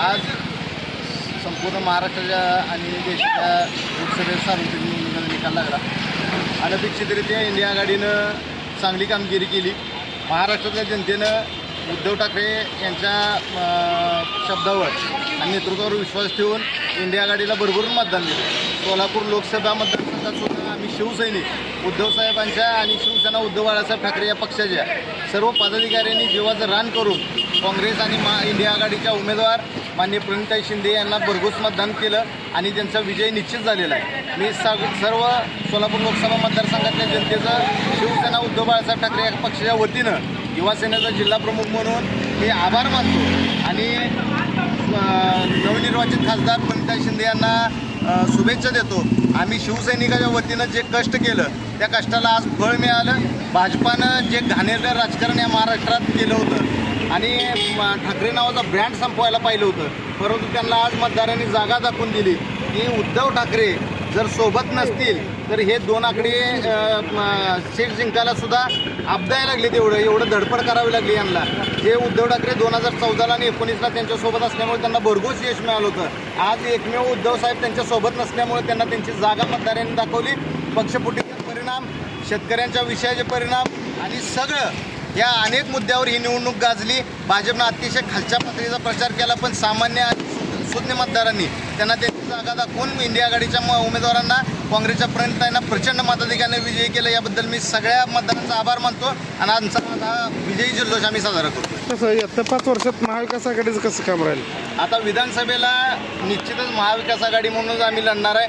आज संपूर्ण महाराष्ट्राच्या आणि देशाच्या लोकसभेत सार्वत्रिक निवडणुकीचा निकाल लागला. अनपेक्षितरित्या इंडिया आघाडीनं चांगली कामगिरी केली. महाराष्ट्रातल्या जनतेनं उद्धव ठाकरे यांच्या शब्दावर आणि नेतृत्वावर विश्वास ठेवून इंडिया आघाडीला भरभरून मतदान दिलं. सोलापूर लोकसभा मतदारसंघात सुद्धा आम्ही शिवसैनिक उद्धव साहेबांच्या आणि शिवसेना उद्धव बाळासाहेब ठाकरे या पक्षाच्या सर्व पदाधिकाऱ्यांनी जीवाचं रान करून काँग्रेस आणि महा इंडिया आघाडीच्या उमेदवार मान्य प्रणिताई शिंदे यांना भरघोस मतदान केलं आणि त्यांचा विजय निश्चित झालेला आहे. मी सग सर्व सोलापूर लोकसभा मतदारसंघातल्या जनतेचं शिवसेना उद्धव बाळासाहेब ठाकरे या पक्षाच्या वतीनं युवासेनेचा जिल्हाप्रमुख म्हणून मी आभार मानतो. आणि नवनिर्वाचित खासदार प्रणिताई शिंदे यांना शुभेच्छा देतो. आम्ही शिवसैनिकाच्या वतीनं जे कष्ट केलं त्या कष्टाला आज फळ मिळालं. भाजपानं जे घाणेरडं राजकारण या महाराष्ट्रात केलं होतं आणि म, ठाकरे नावाचा ब्रँड संपवायला पाहिलं होतं. परंतु त्यांना आज मतदारांनी जागा दाखवून दिली. की उद्धव ठाकरे जर सोबत नसतील तर हे दोन आकडे सीट जिंकायला सुद्धा आपदायला लागले तेवढं. एवढं धडपड करावी लागली यांना. जे उद्धव ठाकरे दोन हजार चौदाला आणि एकोणीसला त्यांच्यासोबत असल्यामुळे त्यांना भरघोस यश मिळालं होतं. आज एकमेव उद्धव साहेब त्यांच्यासोबत नसल्यामुळे त्यांना त्यांची जागा मतदारांनी दाखवली. पक्षपुटीचे परिणाम शेतकऱ्यांच्या विषयाचे परिणाम आणि सगळं या अनेक मुद्द्यावर ही निवडणूक गाजली. भाजपनं अतिशय खालच्या पातळीचा प्रचार केला पण सामान्य आणि सुज्ञ मतदारांनी त्यांना त्यांची जागा दाखवून इंडिया आघाडीच्या उमेदवारांना काँग्रेसच्या प्रणितांना प्रचंड मताधिकाने विजयी केलं. याबद्दल मी सगळ्या मतदारांचा आभार मानतो आणि आमचा हा विजयी जल्लोष आम्ही साजरा करतो. कसं पाच वर्षात महाविकास आघाडीचं कसं काम राहील? आता विधानसभेला निश्चितच महाविकास आघाडी म्हणूनच आम्ही लढणार आहे.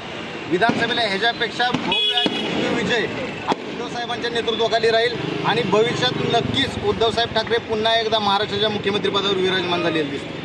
विधानसभेला ह्याच्यापेक्षा भव्य विजय उद्धवसाहेबांच्या उद्धव साहेबांच्या नेतृत्वाखाली राहील आणि भविष्यात नक्कीच उद्धवसाहेब ठाकरे पुन्हा एकदा महाराष्ट्राच्या मुख्यमंत्रीपदावर विराजमान झालेले दिसतील.